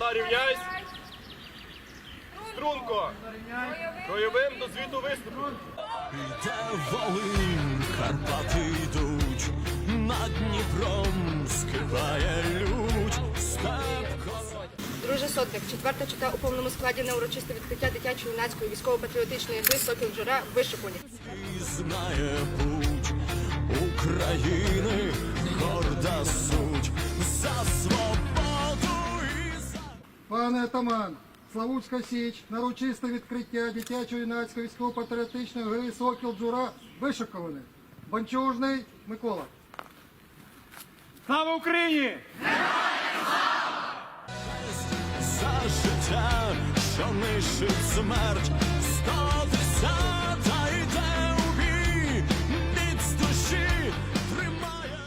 Солдат рівняйсь. Струнко. Бойовим до звіту виступу. Йде Волинь, Карпати йдуть, над Дніпром скипає лють. Друже Сотник, четверта чита у повному складі на урочисте відкриття дитячої юнацької військово-патріотичної гри Сокіл Джура вишикувані. І знає путь України, горда суть за свободу Пане атаман, Славутська Січ, на урочисте відкриття дитячої юнацької військово-патріотичної гри Сокіл Джура вишикований. Банчужний Микола. Слава Україні! за життя, що нищить смерть, сто десята йде у бій, міць душі тримає.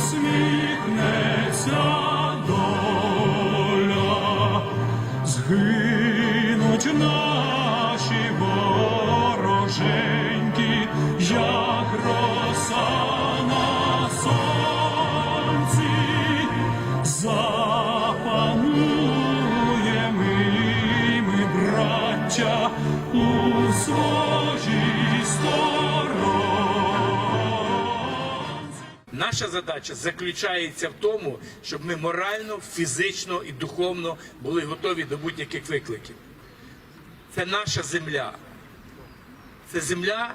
Усміхнеться доля. Згинуть Наша задача заключається в тому, щоб ми морально, фізично і духовно були готові до будь-яких викликів. Це наша земля. Це земля,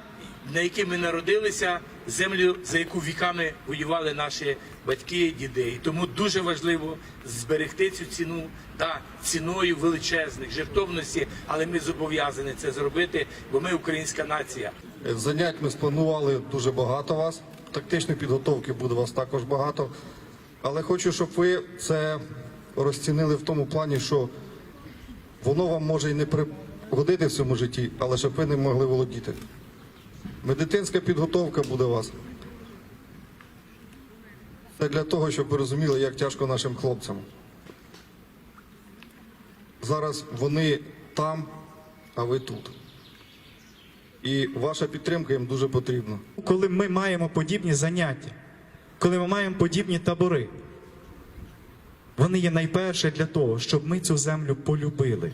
на якій ми народилися, землю, за яку віками воювали наші батьки, діди. І тому дуже важливо зберегти цю ціну та ціною величезних жертовності, але ми зобов'язані це зробити, бо ми українська нація. Занять ми спланували дуже багато вас. Тактичної підготовки буде вас також багато. Але хочу, щоб ви це розцінили в тому плані, що воно вам може і не пригодити в цьому житті, але щоб ви не могли володіти. Медицинська підготовка буде у вас. Це для того, щоб ви розуміли, як тяжко нашим хлопцям. Зараз вони там, а ви тут. І ваша підтримка їм дуже потрібна. коли ми маємо подібні заняття, коли ми маємо подібні табори, вони є найперше для того, щоб ми цю землю полюбили,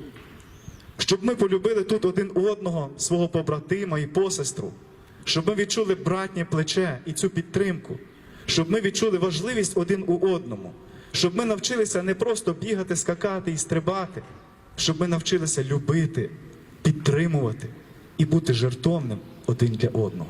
щоб ми полюбили тут один одного, свого побратима і посестру, щоб ми відчули братнє плече і цю підтримку, щоб ми відчули важливість один у одному, щоб ми навчилися не просто бігати, скакати і стрибати, щоб ми навчилися любити, підтримувати і бути жертовним один для одного.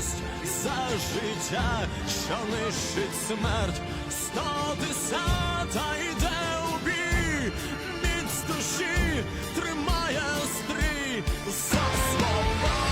Честь, за життя, що нищить смерть, сто десята йде у бій, міць душі тримає стрій, за свободу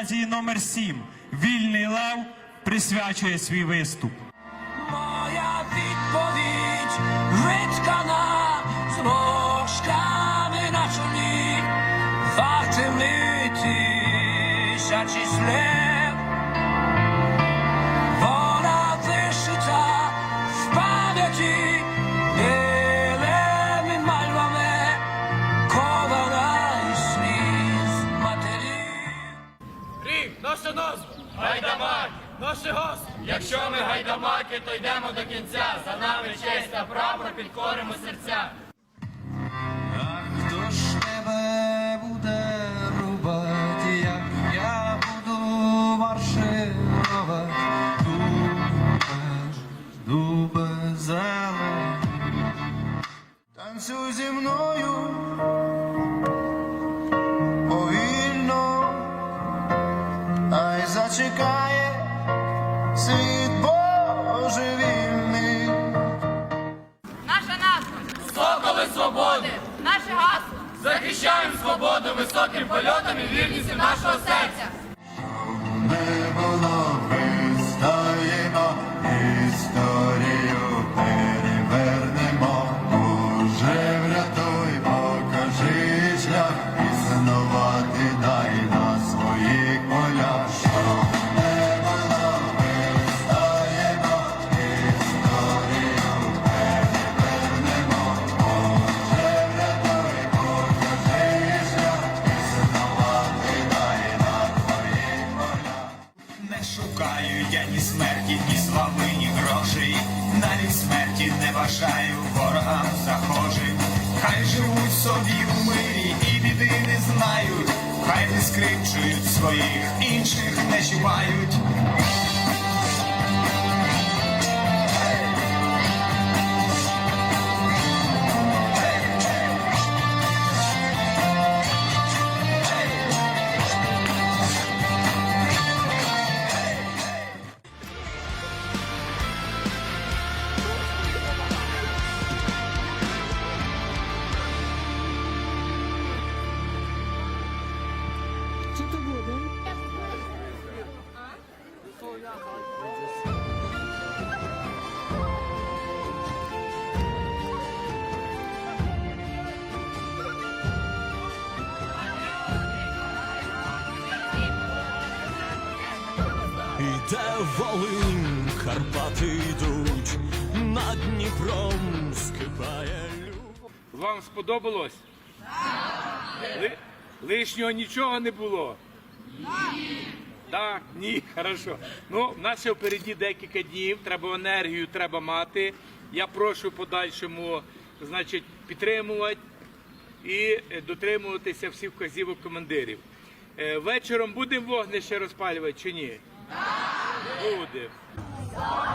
гімназії номер 7 Вільний Лев присвячує свій виступ. Моя відповідь виткана зморшками на чолі, вартими тисячі слів. Підкоримо серця. Хто ж тебе буде рубати, як я буду марширувати? Дубе, дубе зелень, танцюй зі мною свободу високим польотом і вірністю нашого серця. Ворогам захожим. Хай живуть собі у мирі і біди не знають. Хай не скрипчують своїх, інших не чіпають. Іде Волинь, Карпати йдуть, над Дніпром скипає любов. Вам сподобалось? Ли- лишнього нічого не було? Ні. Так, ні, хорошо. Ну, в нас ще впереді декілька днів, треба енергію, треба мати. Я прошу подальшому, значить, підтримувати і дотримуватися всіх вказівок командирів. Е, Вечором будемо вогнище розпалювати чи ні? Буде. О!